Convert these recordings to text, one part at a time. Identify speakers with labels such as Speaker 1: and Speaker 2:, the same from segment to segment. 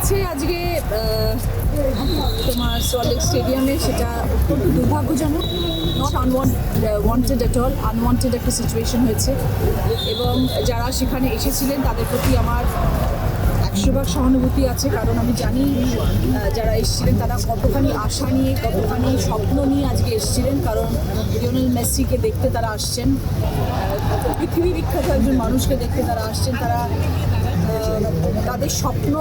Speaker 1: হয়েছে আজকে তোমার সল্ট স্টেডিয়ামে সেটা দুর্ভাগ্যজনক not unwant wanted at all unwanted একটা সিচুয়েশন হয়েছে। এবং যারা সেখানে এসেছিলেন, তাদের প্রতি আমার একশো ভাগ সহানুভূতি আছে, কারণ আমি জানি যারা এসেছিলেন, তারা কতখানি আশা নিয়ে, কতখানি স্বপ্ন নিয়ে আজকে এসেছিলেন, কারণ লিওনেল মেসিকে দেখতে তারা আসছেন পৃথিবী বিখ্যাত একজন মানুষকে দেখতে তারা আসছেন, তারা তাদের স্বপ্ন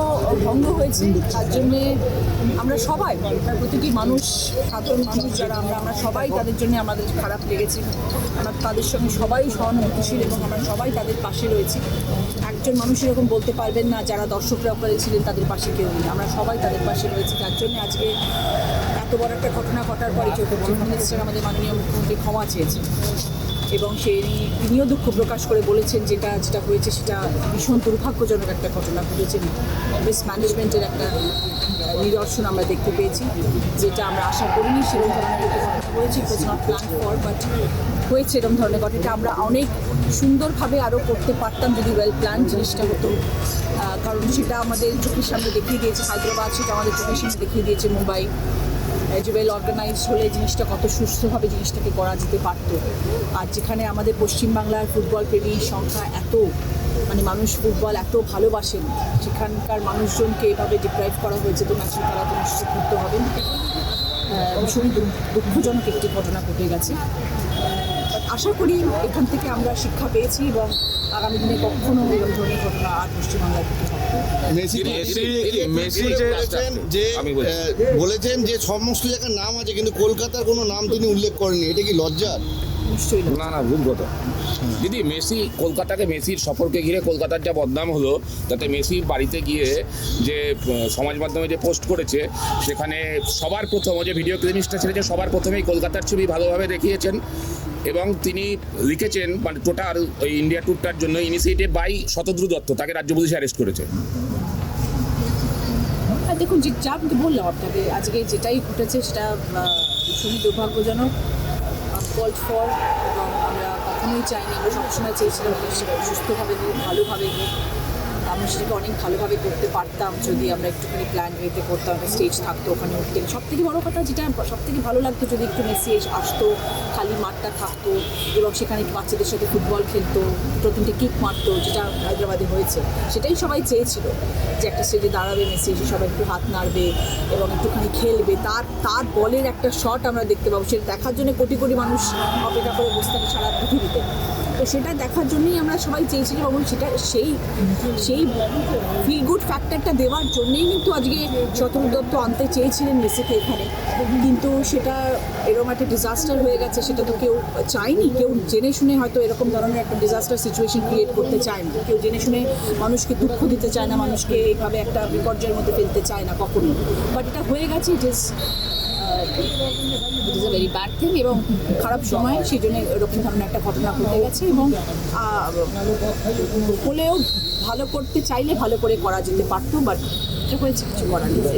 Speaker 1: ভঙ্গ হয়েছে, তার জন্যে আমরা সবাই প্রতিটি মানুষ, সাধারণ মানুষ যারা আমরা আমরা সবাই তাদের জন্য আমাদের খারাপ লেগেছে। আমরা তাদের সঙ্গে সবাই সহানুভূতিশীল এবং আমরা সবাই তাদের পাশে রয়েছি। একজন মানুষ এরকম বলতে পারবেন না, যারা দর্শকরা ওখানে ছিলেন তাদের পাশে কেউ নেই। আমরা সবাই তাদের পাশে রয়েছি, তার জন্য আজকে এত বড় একটা ঘটনা ঘটার পরে চৌধুরী আমাদের মাননীয় মুখ্যমন্ত্রী ক্ষমা চেয়েছেন। এবং সেই তিনিও দুঃখ প্রকাশ করে বলেছেন যেটা যেটা হয়েছে সেটা ভীষণ দুর্ভাগ্যজনক একটা ঘটনা ঘটেছে। মিসম্যানেজমেন্টের একটা নিদর্শন আমরা দেখতে পেয়েছি, যেটা আমরা আশা করিনি সেরকম ধরনের প্ল্যান ফর বাট হয়েছে এরকম ধরনের ঘটনা। আমরা অনেক সুন্দরভাবে আরও করতে পারতাম যদি ওয়েল প্ল্যান জিনিসটা হতো। কারণ সেটা আমাদের চোখের সামনে দেখিয়ে দিয়েছে হায়দ্রাবাদ, সেটা আমাদের চোখের সামনে দেখিয়ে দিয়েছে মুম্বাই। ওয়েল অর্গানাইজড হলে জিনিসটা কত সুস্থভাবে জিনিসটাকে করা যেতে পারতো। আর যেখানে আমাদের পশ্চিমবাংলার ফুটবল প্রেমীর সংখ্যা এত মানে মানুষ ফুটবল এত ভালোবাসেন, সেখানকার মানুষজনকে এভাবে ডিপ্রাইভ করা হয়েছে, তো ন্যাচুরাল তারা তো নিশ্চয়ই করতে হবেন ভীষণ দুঃখজনক একটি ঘটনা ঘটে গেছে। আশা করি এখান থেকে আমরা শিক্ষা পেয়েছি এবং আগামী দিনে কখনো এরকম ধরনের ঘটনা আর পশ্চিমবাংলায় ঘটতে হবে না।
Speaker 2: মেসি
Speaker 3: মেসি মেসি যে
Speaker 2: বলেছেন যে আহ, বলেছেন যে সমস্ত জায়গার নাম আছে কিন্তু কলকাতার কোনো নাম তিনি উল্লেখ করেননি। এটা কি লজ্জার?
Speaker 1: নিশ্চয়ই না।
Speaker 3: না ভুল কথা। দিদি মেসি কলকাতাকে মেসির সফরকে ঘিরে কলকাতার যা বদনাম হলো তাতে মেসি বাড়িতে গিয়ে যে সমাজ মাধ্যমে যে পোস্ট করেছে সেখানে সবার প্রথম যে ভিডিও ক্লিনিক্সটা ছেড়েছে সবার প্রথমেই কলকাতার ছবি ভালোভাবে দেখিয়েছেন এবং তিনি লিখেছেন মানে টোটাল ওই ইন্ডিয়া ট্যুরটার জন্য ইনিশিয়েটিভ বাই শতদ্রু দত্ত তাকে রাজ্য পুলিশ অ্যারেস্ট করেছে।
Speaker 1: দেখুন যে যা বললাম আপনাকে আজকে যেটাই ঘটেছে সেটা ভীষণই দুর্ভাগ্যজনক। কল্ড ফর এবং আমরা কখনোই চাইনি আমরা সবসময় চেয়েছিলাম সুস্থভাবে হোক ভালোভাবে হোক। আমরা সেটাকে অনেক ভালোভাবে করতে পারতাম, যদি আমরা একটুখানি প্ল্যান ওয়েতে করতাম, একটা স্টেজ থাকতো ওখানে উঠতে। সব থেকে বড়ো কথা যেটা সব থেকে ভালো লাগতো যদি একটু মেসি আসতো, খালি মাঠটা থাকতো এবং সেখানে বাচ্চাদের সাথে ফুটবল খেলতো, দুটো তিনটে কিক মারতো, যেটা হায়দ্রাবাদে হয়েছে, সেটাই সবাই চেয়েছিল যে একটা স্টেজে দাঁড়াবে মেসি এসে সবাই একটু হাত নাড়বে এবং একটুখানি খেলবে। তার তার বলের একটা শট আমরা দেখতে পাবো, সেটা দেখার জন্য কোটি কোটি মানুষ অপেক্ষা করে বসে সারা পৃথিবীতে। তো সেটা দেখার জন্যই আমরা সবাই চেয়েছিলাম এবং সেটা, সেই সেই ফিল গুড ফ্যাক্টরটা দেওয়ার জন্যেই কিন্তু আজকে শতরু দত্ত আনতে চেয়েছিলেন মেসিকে এখানে। কিন্তু সেটা এরকম একটা ডিজাস্টার হয়ে গেছে, সেটা তো কেউ চায়নি। কেউ জেনে শুনে হয়তো এরকম ধরনের একটা ডিজাস্টার সিচুয়েশন ক্রিয়েট করতে চায় না। কেউ জেনে শুনে মানুষকে দুঃখ দিতে চায় না, মানুষকে এইভাবে একটা বিপর্যয়ের মধ্যে ফেলতে চায় না কখনো বাট এটা হয়ে গেছে it is it is a very bad thing এবং খারাপ সময় সেই জন্য এরকম ধরনের একটা ঘটনা ঘটে গেছে এবং হলেও ভালো করতে চাইলে ভালো করে করা যেতে পারতো বাট হয়েছে, কিছু করার নেই।